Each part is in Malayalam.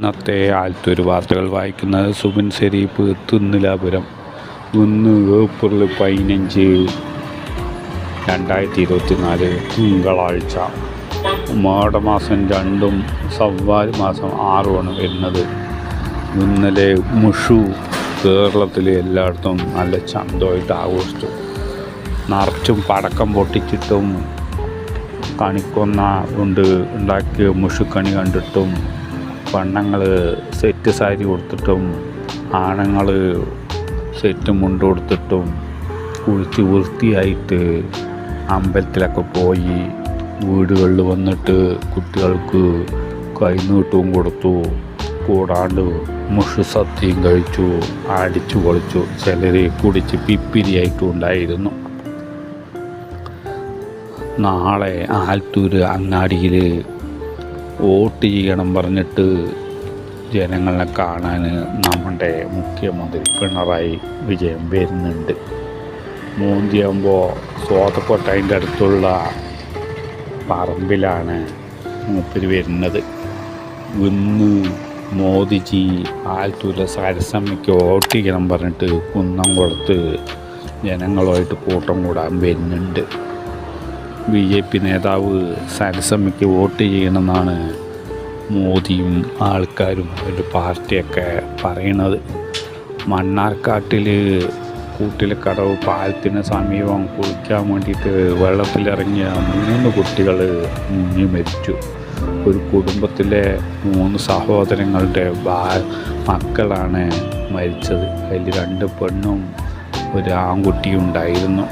ഇന്നത്തെ ആലത്തൂർ വാർത്തകൾ വായിക്കുന്നത് സുബിൻ ശരീഫ് തിന്നിലാപുരം ഒന്ന് ഏപ്രിൽ പതിനഞ്ച് രണ്ടായിരത്തി ഇരുപത്തി നാല് തിങ്കളാഴ്ച. മാടമാസം രണ്ടും സവ്വാൽ മാസം ആറുമാണ് വരുന്നത്. ഇന്നലെ മുഷു കേരളത്തിലെ എല്ലായിടത്തും നല്ല ചന്തമായിട്ട് ആഘോഷിച്ചു. നിറച്ചും പടക്കം പൊട്ടിച്ചിട്ടും കണിക്കൊന്ന കൊണ്ട് ഉണ്ടാക്കിയ മുഷുക്കണി കണ്ടിട്ടും പെണ്ണുങ്ങൾ സെറ്റ് സാരി കൊടുത്തിട്ടും ആണുങ്ങൾ സെറ്റ് മുണ്ട് കൊടുത്തിട്ടും കുളിച്ച് വൃത്തിയായിട്ട് അമ്പലത്തിലൊക്കെ പോയി വീടുകളിൽ വന്നിട്ട് കുട്ടികൾക്ക് കൈനീട്ടവും കൊടുത്തു. കൂടാണ്ട് മുഷു സത്യം കഴിച്ചു അടിച്ചു പൊളിച്ചു. ചിലർ കുടിച്ച് പിപ്പിരിയായിട്ടും ഉണ്ടായിരുന്നു. നാളെ ആലത്തൂർ അങ്ങാടിയിൽ വോട്ട് ചെയ്യണം പറഞ്ഞിട്ട് ജനങ്ങളെ കാണാൻ നമ്മുടെ മുഖ്യമന്ത്രി പിണറായി വിജയൻ വരുന്നുണ്ട്. മൂന്തിയാകുമ്പോൾ സോതക്കോട്ടയിന്റെ അടുത്തുള്ള പറമ്പിലാണ് മൂപ്പര് വരുന്നത്. ഇന്ന് മോദിജി ആലത്തൂരിലെ സരസമ്മയ്ക്ക് വോട്ട് ചെയ്യണം പറഞ്ഞിട്ട് കുന്നം കൊടുത്ത് ജനങ്ങളുമായിട്ട് കൂട്ടം കൂടാൻ വരുന്നുണ്ട്. ബി ജെ പി നേതാവ് സരസമ്മയ്ക്ക് വോട്ട് ചെയ്യണമെന്നാണ് മോദിയും ആൾക്കാരും അവരുടെ പാർട്ടിയൊക്കെ പറയണത്. മണ്ണാർക്കാട്ടിൽ കൂട്ടിലെ കടവ് പാലത്തിന് സമീപം കുളിക്കാൻ വേണ്ടിയിട്ട് വെള്ളത്തിലിറങ്ങിയ മൂന്ന് കുട്ടികൾ മുങ്ങി മരിച്ചു. ഒരു കുടുംബത്തിലെ മൂന്ന് സഹോദരങ്ങളുടെ മക്കളാണ് മരിച്ചത്. അതിൽ രണ്ട് പെണ്ണും ഒരു ആൺകുട്ടിയും ഉണ്ടായിരുന്നു.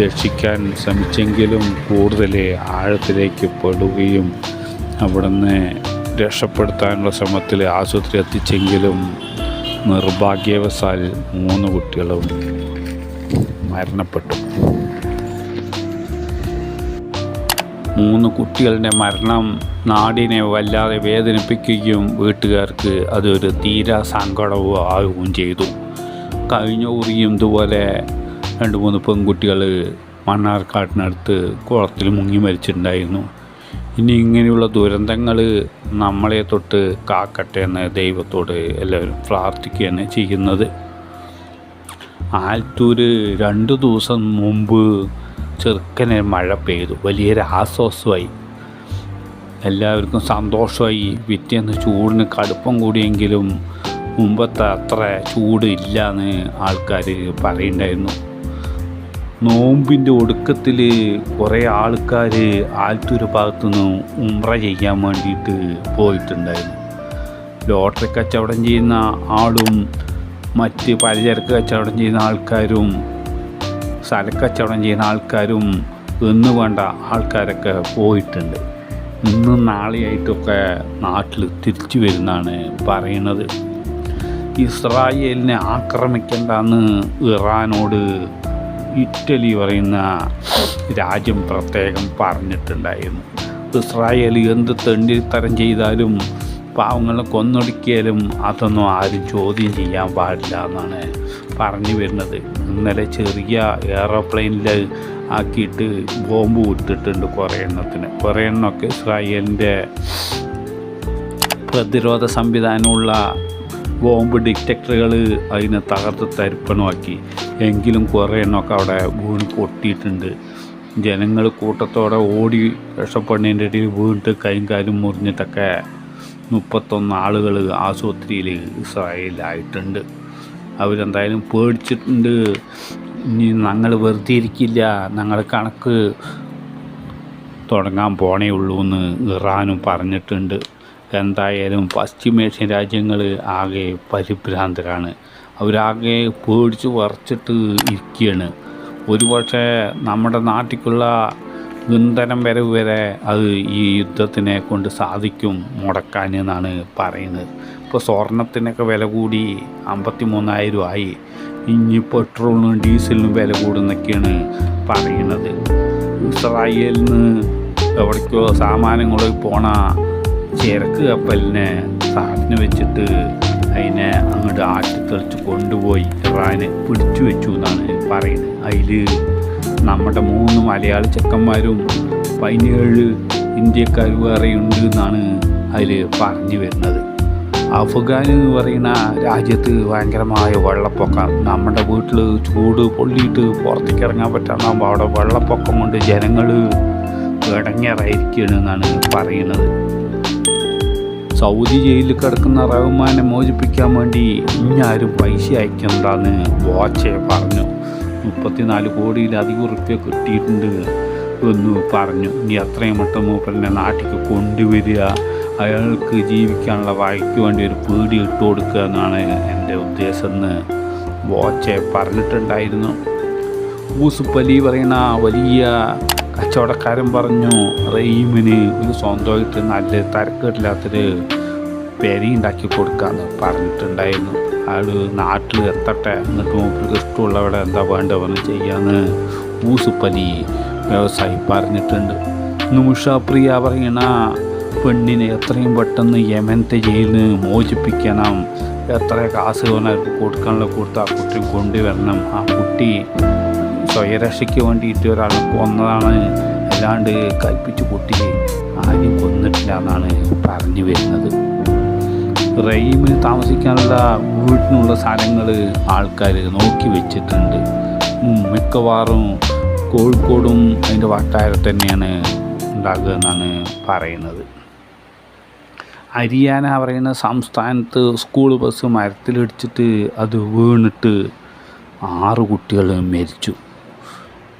രക്ഷിക്കാൻ ശ്രമിച്ചെങ്കിലും കൂടുതൽ ആഴത്തിലേക്ക് പെടുകയും അവിടുന്ന് രക്ഷപ്പെടുത്താനുള്ള ശ്രമത്തിൽ ആശുപത്രി എത്തിച്ചെങ്കിലും നിർഭാഗ്യവശാൽ മൂന്ന് കുട്ടികളും മരണപ്പെട്ടു. മൂന്ന് കുട്ടികളുടെ മരണം നാടിനെ വല്ലാതെ വേദനിപ്പിക്കുകയും വീട്ടുകാർക്ക് അതൊരു തീരാ സങ്കടവും ആവുകയും ചെയ്തു. കഴിഞ്ഞ കുറിയും ഇതുപോലെ രണ്ട് മൂന്ന് പെൺകുട്ടികൾ മണ്ണാർക്കാട്ടിനടുത്ത് കുളത്തിൽ മുങ്ങി മരിച്ചിട്ടുണ്ടായിരുന്നു. ഇനി ഇങ്ങനെയുള്ള ദുരന്തങ്ങൾ നമ്മളെ തൊട്ട് കാക്കട്ടെ എന്ന് ദൈവത്തോട് എല്ലാവരും പ്രാർത്ഥിക്കുകയാണ് ചെയ്യുന്നത്. ആലത്തൂര് രണ്ട് ദിവസം മുമ്പ് ചെറുക്കനെ മഴ പെയ്തു. വലിയൊരു ആശ്വാസമായി. എല്ലാവർക്കും സന്തോഷമായി. പിറ്റേന്ന് ചൂടിന് കടുപ്പം കൂടിയെങ്കിലും മുമ്പത്തെ അത്ര ചൂട് ഇല്ല എന്ന് ആൾക്കാർ പറയുന്നുണ്ടായിരുന്നു. നോമ്പിന്റെ ഒടുക്കത്തിൽ കുറേ ആൾക്കാർ ആലത്തൂർ ഭാഗത്തുനിന്ന് ഉമ്ര ചെയ്യാൻ വേണ്ടിയിട്ട് പോയിട്ടുണ്ടായിരുന്നു. ലോട്ടറി കച്ചവടം ചെയ്യുന്ന ആളും മറ്റ് പലചരക്ക് കച്ചവടം ചെയ്യുന്ന ആൾക്കാരും സ്ഥലക്കച്ചവടം ചെയ്യുന്ന ആൾക്കാരും എന്ന് വേണ്ട ആൾക്കാരൊക്കെ പോയിട്ടുണ്ട്. ഇന്നും നാളെയായിട്ടൊക്കെ നാട്ടിൽ തിരിച്ചു വരുന്നതാണ് പറയുന്നത്. ഇസ്രായേലിനെ ആക്രമിക്കേണ്ടെന്ന് ഇറാനോട് ഇറ്റലി പറയുന്ന രാജ്യം പ്രത്യേകം പറഞ്ഞിട്ടുണ്ടായിരുന്നു. ഇസ്രായേൽ എന്ത് തെണ്ടിത്തരം ചെയ്താലും പാവങ്ങളെ കൊന്നൊടുക്കിയാലും അതൊന്നും ആരും ചോദ്യം ചെയ്യാൻ പാടില്ല എന്നാണ് പറഞ്ഞു വരുന്നത്. ഇന്നലെ ചെറിയ എയറോപ്ലെയിനിൽ ആക്കിയിട്ട് ബോംബ് വിട്ടിട്ടുണ്ട് കുറേ എണ്ണത്തിന് കുറേ എണ്ണമൊക്കെ ഇസ്രായേലിന്റെ പ്രതിരോധ സംവിധാനമുള്ള ബോംബ് ഡിറ്റക്ടറുകൾ അതിനെ തകർത്ത് തരിപ്പണമാക്കി. എങ്കിലും കുറേ എണ്ണമൊക്കെ അവിടെ വീണ് പൊട്ടിയിട്ടുണ്ട്. ജനങ്ങൾ കൂട്ടത്തോടെ ഓടി രക്ഷപ്പെടുന്നതിന്റെ ഇടയിൽ വീണിട്ട് കൈയും കാലും മുറിഞ്ഞിട്ടൊക്കെ മുപ്പത്തൊന്ന് ആളുകൾ ആശുപത്രിയിൽ ഇസ്രായേലായിട്ടുണ്ട് അവരെന്തായാലും പേടിച്ചിട്ടുണ്ട്. ഇനി ഞങ്ങൾ വെറുതെ ഇരിക്കില്ല. ഞങ്ങൾ കണക്ക് തുടങ്ങാൻ പോണേ ഉള്ളൂ എന്ന് ഇറാനും പറഞ്ഞിട്ടുണ്ട്. എന്തായാലും പശ്ചിമേഷ്യൻ രാജ്യങ്ങൾ ആകെ പരിഭ്രാന്തരാണ്. അവരാകെ പേടിച്ച് വറച്ചിട്ട് ഇരിക്കുകയാണ്. ഒരുപക്ഷെ നമ്മുടെ നാട്ടിലുള്ള ഇന്ധനം വരവ് വരെ അത് ഈ യുദ്ധത്തിനെ കൊണ്ട് സാധിക്കും മുടക്കാൻ എന്നാണ് പറയുന്നത്. ഇപ്പോൾ സ്വർണത്തിനൊക്കെ വില കൂടി അമ്പത്തി മൂന്നായിരം ആയി. ഇനി പെട്രോളിനും ഡീസലിനും വില കൂടുന്നൊക്കെയാണ് പറയുന്നത്. ഇസ്രായേലിൽ നിന്ന് എവിടേക്കോ സാമാനങ്ങൾ പോണ ചരക്ക് കപ്പലിനെ സാധനം വെച്ചിട്ട് അതിനെ അങ്ങോട്ട് ആട്ടിത്തെളിച്ച് കൊണ്ടുപോയി റാനെ പിടിച്ചു വെച്ചു എന്നാണ് പറയുന്നത്. അതിൽ നമ്മുടെ മൂന്ന് മലയാളി ചെക്കന്മാരും പതിനേഴ് ഇന്ത്യക്കാർ വേറെയുണ്ട് എന്നാണ് അതിൽ പറഞ്ഞു വരുന്നത്. അഫ്ഗാൻ എന്ന് പറയുന്ന രാജ്യത്ത് ഭയങ്കരമായ വെള്ളപ്പൊക്കം. നമ്മുടെ വീട്ടിൽ ചൂട് പൊള്ളിയിട്ട് പുറത്തേക്ക് ഇറങ്ങാൻ പറ്റാതാകുമ്പോൾ അവിടെ വെള്ളപ്പൊക്കം കൊണ്ട് ജനങ്ങൾ ഇടങ്ങേറായിരിക്കണമെന്നാണ് പറയുന്നത്. സൗദി ജയിലിൽ കിടക്കുന്ന റഹ്മാനെ മോചിപ്പിക്കാൻ വേണ്ടി ഇഞ്ഞാരും പൈസ അയക്കണ്ടെന്ന് വാച്ചെ പറഞ്ഞു. മുപ്പത്തിനാല് കോടിയിലധികം റുപ്യ കിട്ടിയിട്ടുണ്ട് എന്ന് പറഞ്ഞു. ഇനി എത്രയും പെട്ടെന്ന് മൂപ്പരനെ നാട്ടിലേക്ക് കൊണ്ടുവരിക. അയാൾക്ക് ജീവിക്കാനുള്ള വഴിക്ക് വേണ്ടി ഒരു പേടി ഇട്ട് കൊടുക്കുക എന്നാണ് എന്റെ ഉദ്ദേശം എന്ന് വാച്ചെ പറഞ്ഞിട്ടുണ്ടായിരുന്നു. ഊസുപ്പലി പറയുന്ന വലിയ കച്ചവടക്കാരൻ പറഞ്ഞു റഹീമിന് ഒരു സ്വന്തമായിട്ട് നല്ല തരക്കേടില്ലാത്തൊരു പെരി ഉണ്ടാക്കി കൊടുക്കാമെന്ന് പറഞ്ഞിട്ടുണ്ടായിരുന്നു. അയാൾ നാട്ടിൽ എത്തട്ടെ. എന്നിട്ട് മൂപ്പർക്ക് ഇഷ്ടമുള്ളവിടെ എന്താ വേണ്ട പറഞ്ഞു ചെയ്യാന്ന് മൂസുപ്പലി വ്യവസായി പറഞ്ഞിട്ടുണ്ട്. നിമിഷപ്രിയ പറയണ പെണ്ണിനെ എത്രയും പെട്ടെന്ന് യമനത്തെ ജയിലിൽ നിന്ന് മോചിപ്പിക്കണം. എത്ര കാസ് അവർക്ക് കൊടുക്കാനുള്ള കൊടുത്ത് ആ കുട്ടി കൊണ്ടുവരണം. ആ കുട്ടി സ്വയരക്ഷയ്ക്ക് വേണ്ടിയിട്ട് ഒരാൾ കൊന്നതാണ് അല്ലാണ്ട് കൽപ്പിച്ച് കൂട്ടി ആരും കൊന്നിട്ടില്ല എന്നാണ് പറഞ്ഞു വരുന്നത്. റഹീമിന് താമസിക്കാനുള്ള വീട്ടിനുള്ള സ്ഥലങ്ങൾ ആൾക്കാർ നോക്കി വെച്ചിട്ടുണ്ട്. മിക്കവാറും കോഴിക്കോടും അതിന്റെ വട്ടാരം തന്നെയാണ് ഉണ്ടാകുക എന്നാണ് പറയുന്നത്. ഹരിയാന പറയുന്ന സംസ്ഥാനത്ത് സ്കൂൾ ബസ് മരത്തിലിടിച്ചിട്ട് അത് വീണിട്ട് ആറ് കുട്ടികൾ മരിച്ചു.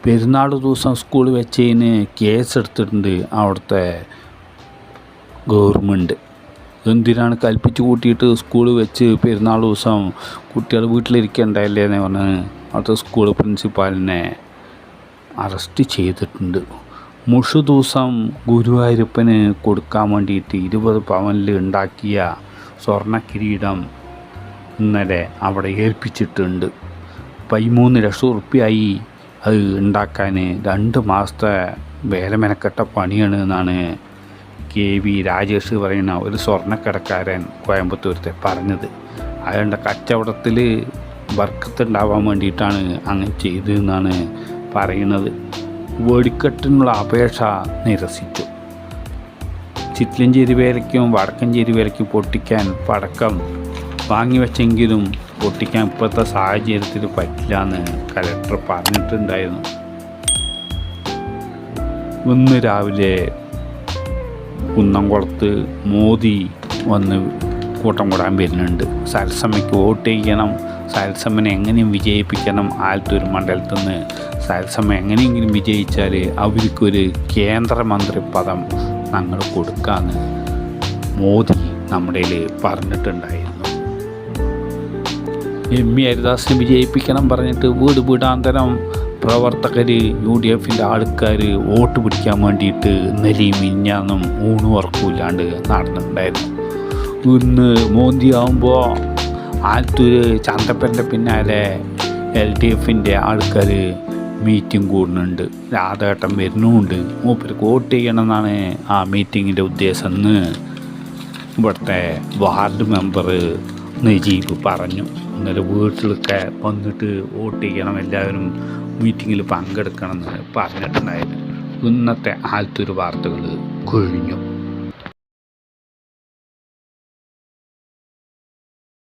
പെരുന്നാൾ ദിവസം സ്കൂൾ വെച്ചതിന് കേസെടുത്തിട്ടുണ്ട് അവിടുത്തെ ഗവൺമെന്റ് എന്തിനാണ് കൽപ്പിച്ച് കൂട്ടിയിട്ട് സ്കൂൾ വെച്ച് പെരുന്നാൾ ദിവസം കുട്ടികൾ വീട്ടിലിരിക്കണ്ടല്ലേ എന്ന് പറഞ്ഞ് അവിടുത്തെ സ്കൂൾ പ്രിൻസിപ്പാലിനെ അറസ്റ്റ് ചെയ്തിട്ടുണ്ട്. മുഷു ദിവസം ഗുരുവായൂരപ്പന് കൊടുക്കാൻ വേണ്ടിയിട്ട് ഇരുപത് പവനിൽ ഉണ്ടാക്കിയ സ്വർണ കിരീടം ഇന്നലെ അവിടെ ഏൽപ്പിച്ചിട്ടുണ്ട്. പതിമൂന്ന് ലക്ഷം ഉറുപ്പ്യായി അത് ഉണ്ടാക്കാൻ രണ്ട് മാസത്തെ വേല മെനക്കെട്ട പണിയാണ് എന്നാണ് കെ വി രാജേഷ് പറയുന്ന ഒരു സ്വർണക്കടക്കാരൻ കോയമ്പത്തൂരത്തെ പറഞ്ഞത്. അയാളുടെ കച്ചവടത്തിൽ വർക്കത്തുണ്ടാവാൻ വേണ്ടിയിട്ടാണ് അങ്ങനെ ചെയ്തതെന്നാണ് പറയുന്നത്. വെടിക്കെട്ടിനുള്ള അപേക്ഷ നിരസിച്ചു. ചിറ്റ്ലഞ്ചേരി വേലയ്ക്കും വടക്കഞ്ചേരി വേലയ്ക്കും പൊട്ടിക്കാൻ പടക്കം വാങ്ങിവെച്ചെങ്കിലും പൊട്ടിക്കാൻ ഇപ്പോഴത്തെ സാഹചര്യത്തിൽ പറ്റില്ല എന്ന് കലക്ടർ പറഞ്ഞിട്ടുണ്ടായിരുന്നു. ഇന്ന് രാവിലെ കുന്നംകുളത്ത് മോദി വന്ന് കൂട്ടം കൂടാൻ വരുന്നുണ്ട്. സരസമ്മയ്ക്ക് വോട്ട് ചെയ്യണം. സരസമ്മനെ എങ്ങനെയും വിജയിപ്പിക്കണം. ആലത്തൂർ മണ്ഡലത്തിൽ നിന്ന് സരസമ്മ എങ്ങനെയെങ്കിലും വിജയിച്ചാൽ അവർക്കൊരു കേന്ദ്രമന്ത്രി പദം ഞങ്ങൾ കൊടുക്കാമെന്ന് മോദി നമ്മുടെ കയ്യിൽ പറഞ്ഞിട്ടുണ്ടായിരുന്നു എം വി ഹരിദാസിനെ വിജയിപ്പിക്കണം പറഞ്ഞിട്ട് വീട് വീടാന്തരം പ്രവർത്തകർ യു ഡി എഫിന്റെ ആൾക്കാർ വോട്ട് പിടിക്കാൻ വേണ്ടിയിട്ട് ഇന്നലെയും മിഞ്ഞാന്നും ഊണും ഉറക്കമില്ലാണ്ട് നടന്നിട്ടുണ്ടായിരുന്നു. ഇന്ന് മോന്തി ആകുമ്പോൾ ആലത്തൂര് ചന്തപ്പന്റെ പിന്നാലെ എൽ ഡി എഫിന്റെ ആൾക്കാർ മീറ്റിംഗ് കൂടുന്നുണ്ട്. രാധേട്ടൻ വരുന്നുമുണ്ട് മൂപ്പർക്ക് വോട്ട് ചെയ്യണമെന്നാണ് ആ മീറ്റിങ്ങിന്റെ ഉദ്ദേശം എന്ന് ഇവിടുത്തെ വാർഡ് മെമ്പർ നജീബ് പറഞ്ഞു. ഇന്നലെ വീട്ടിലൊക്കെ വന്നിട്ട് വോട്ട് ചെയ്യണം എല്ലാവരും മീറ്റിങ്ങിൽ പങ്കെടുക്കണം എന്ന് പറഞ്ഞിട്ടുണ്ടായിരുന്നു ഇന്നത്തെ ആലത്തൂർ വാർത്തകൾ കൊഴിഞ്ഞു.